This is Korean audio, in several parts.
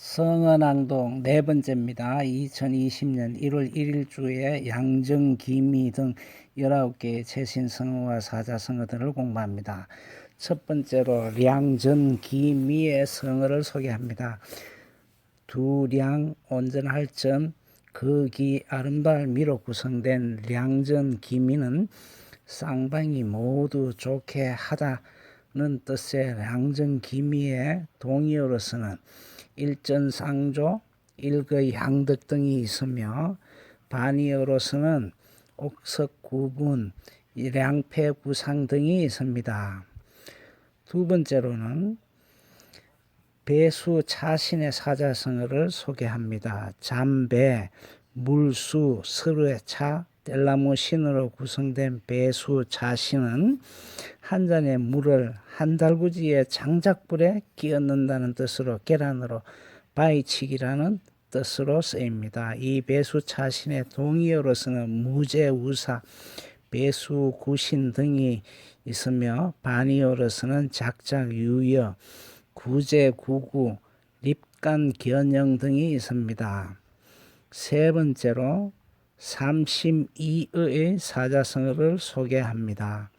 성언항동 네 번째입니다. 2020년 1월 1일 주에 양정, 기미 등 19개의 최신 성어와 사자 성어들을 공부합니다. 첫 번째로 량전, 기미의 성어를 소개합니다. 두량, 온전할 점, 거기, 아름다울 미로 구성된 량전, 기미는 쌍방이 모두 좋게 하다는 뜻의 량전, 기미의 동의어로서는 일전상조, 일거의 양득 등이 있으며 반의어로서는 옥석구분, 량패구상 등이 있습니다. 두 번째로는 배수 차신의 사자성어를 소개합니다. 잠배, 물수, 서로의 차, 뗄나무 신으로 구성된 배수 자신은 한 잔의 물을 한 달구지의 장작불에 끼얹는다는 뜻으로 계란으로 바위치기라는 뜻으로 쓰입니다. 이 배수 자신의 동의어로서는 무제, 우사, 배수, 구신 등이 있으며 반의어로서는 작작, 유여, 구제, 구구, 립간, 견영 등이 있습니다. 세 번째로 삼심이의 사자성어를 소개합니다.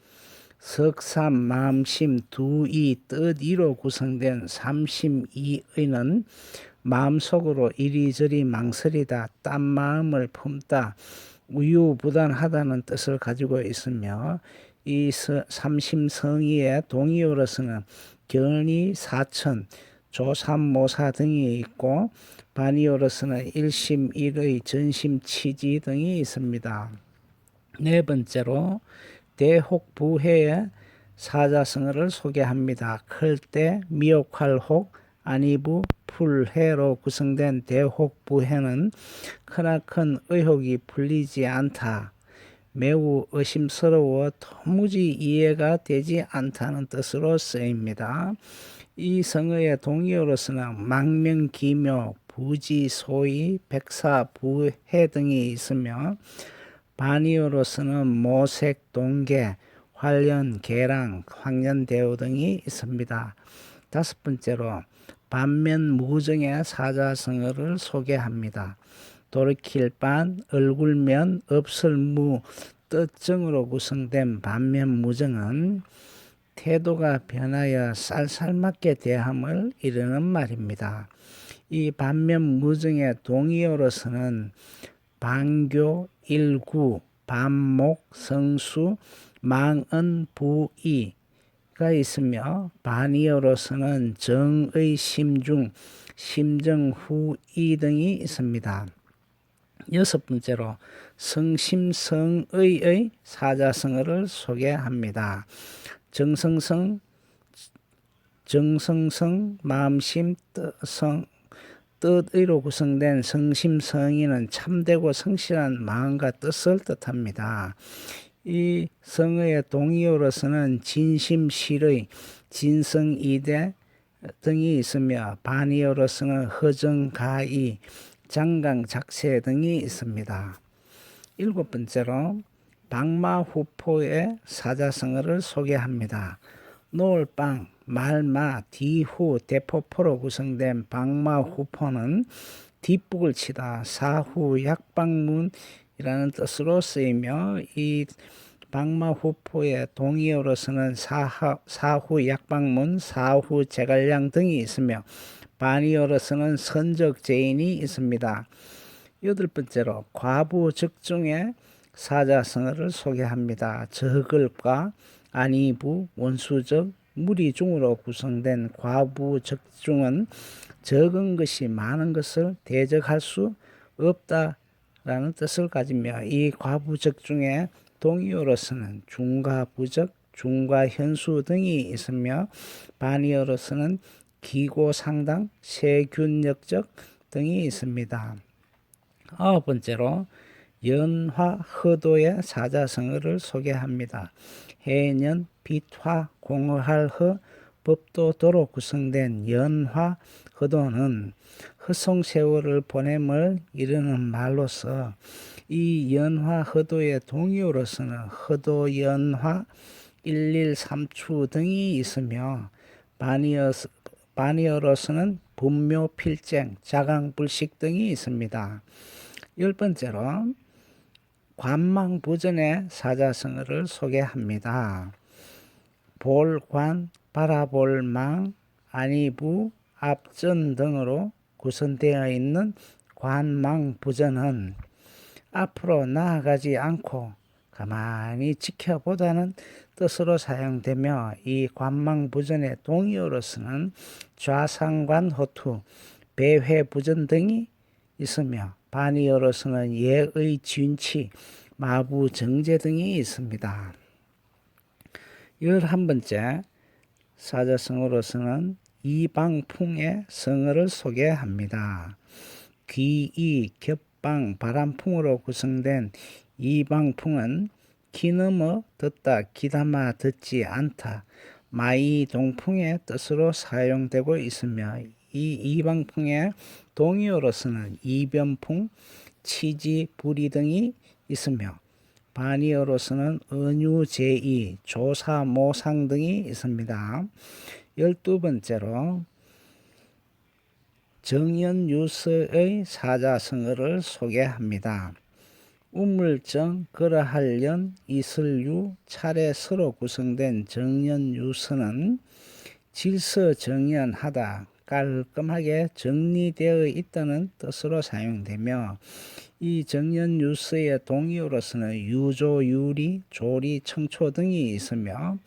석삼, 마음심, 두이, 뜻이로 구성된 삼심이의는 마음속으로 이리저리 망설이다, 딴 마음을 품다, 우유부단하다는 뜻을 가지고 있으며 이 삼심성의의 동의어로서는 견이, 사천, 조삼모사 등이 있고 반의어로서는 일심일의, 전심치지 등이 있습니다. 네 번째로 대혹부해의 사자성어를 소개합니다. 클 때 미역활혹, 안이부, 풀해로 구성된 대혹부해는 크나 큰 의혹이 풀리지 않다. 매우 의심스러워 도무지 이해가 되지 않다는 뜻으로 쓰입니다. 이 성어의 동의어로서는 망명 기묘, 부지 소위, 백사 부해 등이 있으며 반의어로서는 모색, 동계, 활연, 계랑, 황년대우 등이 있습니다. 다섯 번째로 반면 무정의 사자성어를 소개합니다. 돌이킬 반, 얼굴면, 없을 무, 뜻정으로 구성된 반면 무정은 태도가 변하여 쌀쌀맞게 대함을 이르는 말입니다. 이 반면 무정의 동의어로서는 반교, 일구, 반목, 성수, 망은, 부이가 있으며 반의어로서는 정의, 심중, 심정, 후이 등이 있습니다. 여섯 번째로 성심성의의 사자성어를 소개합니다. 정성성, 정성성, 마음심, 뜻성, 뜻의로 구성된 성심성의는 참되고 성실한 마음과 뜻을 뜻합니다. 이 성어의 동의어로서는 진심실의, 진성이대 등이 있으며 반의어로서는 허정가의, 장강작세 등이 있습니다. 일곱 번째로 박마후포의 사자성어를 소개합니다. 노을빵, 말마, 디후, 대포포로 구성된 박마후포는 뒷북을 치다, 사후, 약방문이라는 뜻으로 쓰이며 이 박마후포의 동의어로서는 사하, 사후 약방문, 사후 제갈량 등이 있으며 반의어로서는 선적 제인이 있습니다. 여덟 번째로 과부 적중의 사자성어를 소개합니다. 적을과 안이부, 원수적, 무리중으로 구성된 과부 적중은 적은 것이 많은 것을 대적할 수 없다라는 뜻을 가지며 이 과부 적중의 동의어로서는 중과 부적, 중과 현수 등이 있으며 반의어로서는 기고상당, 세균역적 등이 있습니다. 아홉 번째로 연화 허도의 사자성어를 소개합니다. 해년, 빛화, 공허할 허, 법도도로 구성된 연화 허도는 허송 세월을 보냄을 이르는 말로서 이 연화 허도의 동의어로서는 허도 연화, 일일삼추 등이 있으며 반의어 바니어로서는 분묘, 필쟁, 자강불식 등이 있습니다. 열 번째로 관망부전의 사자성어를 소개합니다. 볼관, 바라볼망, 안이부, 앞전 등으로 구성되어 있는 관망부전은 앞으로 나아가지 않고 가만히 지켜보다는 뜻으로 사용되며 이 관망부전의 동의어로서는 좌상관호투, 배회부전 등이 있으며 반의어로서는 예의 진치, 마부 정제 등이 있습니다. 열한 번째 사자성어로서는 이방풍의 성어를 소개합니다. 귀이, 겹방, 바람풍으로 구성된 이방풍은 기넘어 듣다, 기담아 듣지 않다, 마이 동풍의 뜻으로 사용되고 있으며 이 이방풍의 동의어로서는 이변풍, 치지, 부리 등이 있으며 반의어로서는 은유, 제이, 조사, 모상 등이 있습니다. 열두 번째로 정연유서의 사자성어를 소개합니다. 우물정, 그러할련, 이슬유, 차례 서로 구성된 정연유서는 질서정연하다, 깔끔하게 정리되어 있다는 뜻으로 사용되며 이 정연유서의 동의어로서는 유조, 유리, 조리, 청초 등이 있으며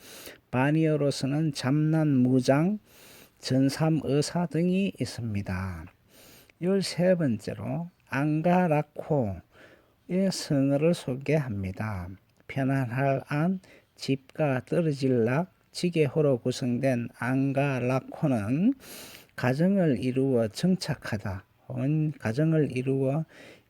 반의어로서는 잠난, 무장, 전삼 의사 등이 있습니다. 열세 번째로 안가라코의 성어를 소개합니다. 편안할 안, 집가 떨어질 락, 지게호로 구성된 안가라코는 가정을 이루어 정착하다, 혹은 가정을 이루어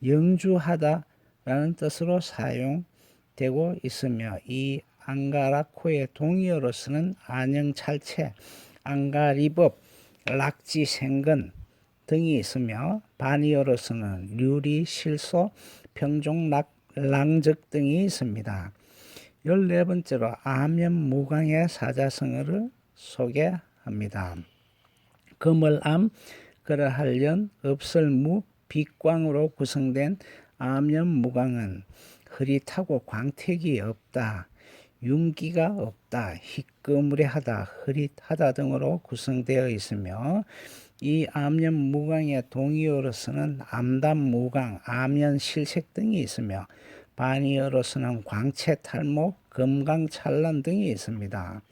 영주하다라는 뜻으로 사용되고 있으며 이 안가라코의 동의어로서는 안영찰체, 안가리법, 락지생근 등이 있으며 반의어로서는 류리, 실소, 평종락, 랑적 등이 있습니다. 열네 번째로 암연무광의 사자성어를 소개합니다. 금을암, 그러할련, 없을무, 빛광으로 구성된 암연무광은 흐릿하고 광택이 없다. 윤기가 없다, 희끄무레하다, 흐릿하다 등으로 구성되어 있으며 이 암연 무광의 동의어로서는 암담 무광, 암연 실색 등이 있으며 반의어로서는 광채 탈목, 금강 찬란 등이 있습니다.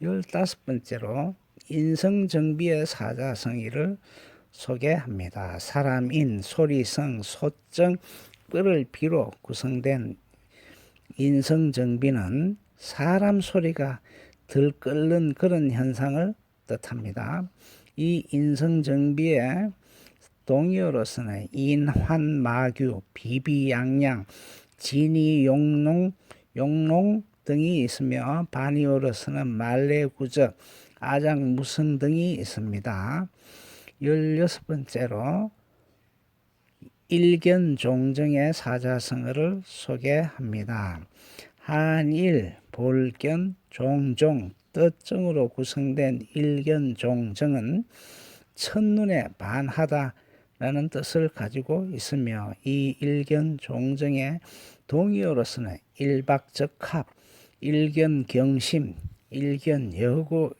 열다섯 번째로 인성정비의 사자성의를 소개합니다. 사람인, 소리성, 소정, 뿔을 비로 구성된 인성정비는 사람 소리가 들 끓는 그런 현상을 뜻합니다. 이 인성정비의 동의어로서는 인환마규, 비비양양, 진이용농, 용농 등이 있으며 반의어로서는 말레구적, 아장무성 등이 있습니다. 열여섯 번째로 일견 종정의 사자성어를 소개합니다. 한일, 볼견, 종종, 뜻정으로 구성된 일견 종정은 첫눈에 반하다라는 뜻을 가지고 있으며 이 일견 종정의 동의어로서는 일박적합, 일견경심, 일견여고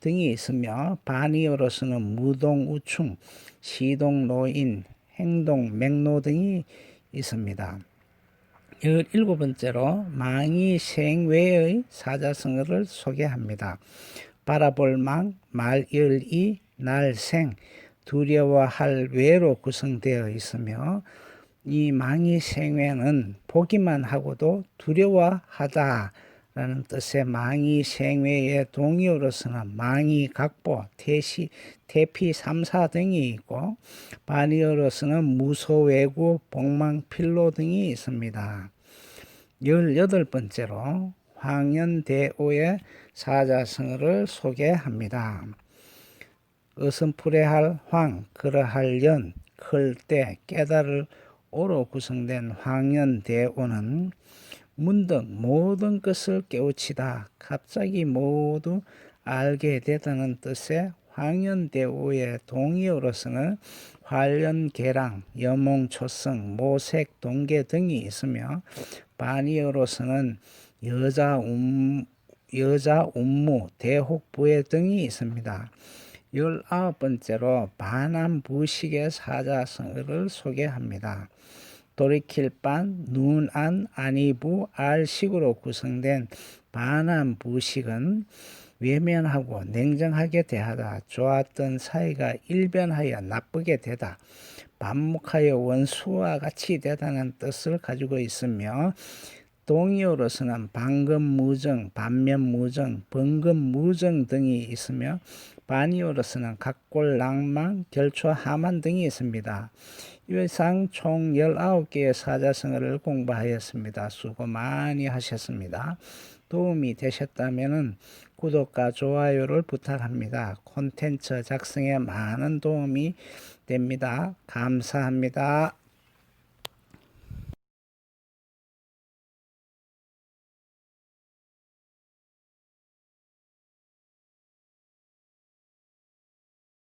등이 있으며 반의어로서는 무동우충, 시동노인, 행동, 맥로 등이 있습니다. 열일곱 번째로 망이 생외의 사자성어를 소개합니다. 바라볼 망, 말열이, 날생, 두려워할 외로 구성되어 있으며 이 망이 생외는 보기만 하고도 두려워하다 라는 뜻의 망이 생외의 동의어로서는 망이 각보, 태시, 태피 삼사 등이 있고 반의어로서는 무소외구, 복망 필로 등이 있습니다. 열여덟 번째로 황연대오의 사자성어를 소개합니다. 어선풀에할 황, 그러할 연, 클 때, 깨달을 오로 구성된 황연대오는 문득 모든 것을 깨우치다 갑자기 모두 알게 되다는 뜻의 황현대우의 동의어로서는 활연, 계랑, 여몽, 초성, 모색, 동계 등이 있으며 반의어로서는 여자, 움, 여자, 운무, 대혹, 부해 등이 있습니다. 열아홉 번째로 반함부식의 사자성어를 소개합니다. 돌이킬 반, 눈안, 아니부, 알식으로 구성된 반함부식은 외면하고 냉정하게 대하다, 좋았던 사이가 일변하여 나쁘게 되다, 반목하여 원수와 같이 되다는 뜻을 가지고 있으며 동의어로서는 방금 무정, 반면 무정, 번금 무정 등이 있으며 반의어로서는 각골, 낭만, 결초, 하만 등이 있습니다. 이상 총 19개의 사자성어를 공부하였습니다. 수고 많이 하셨습니다. 도움이 되셨다면 구독과 좋아요를 부탁합니다. 콘텐츠 작성에 많은 도움이 됩니다. 감사합니다.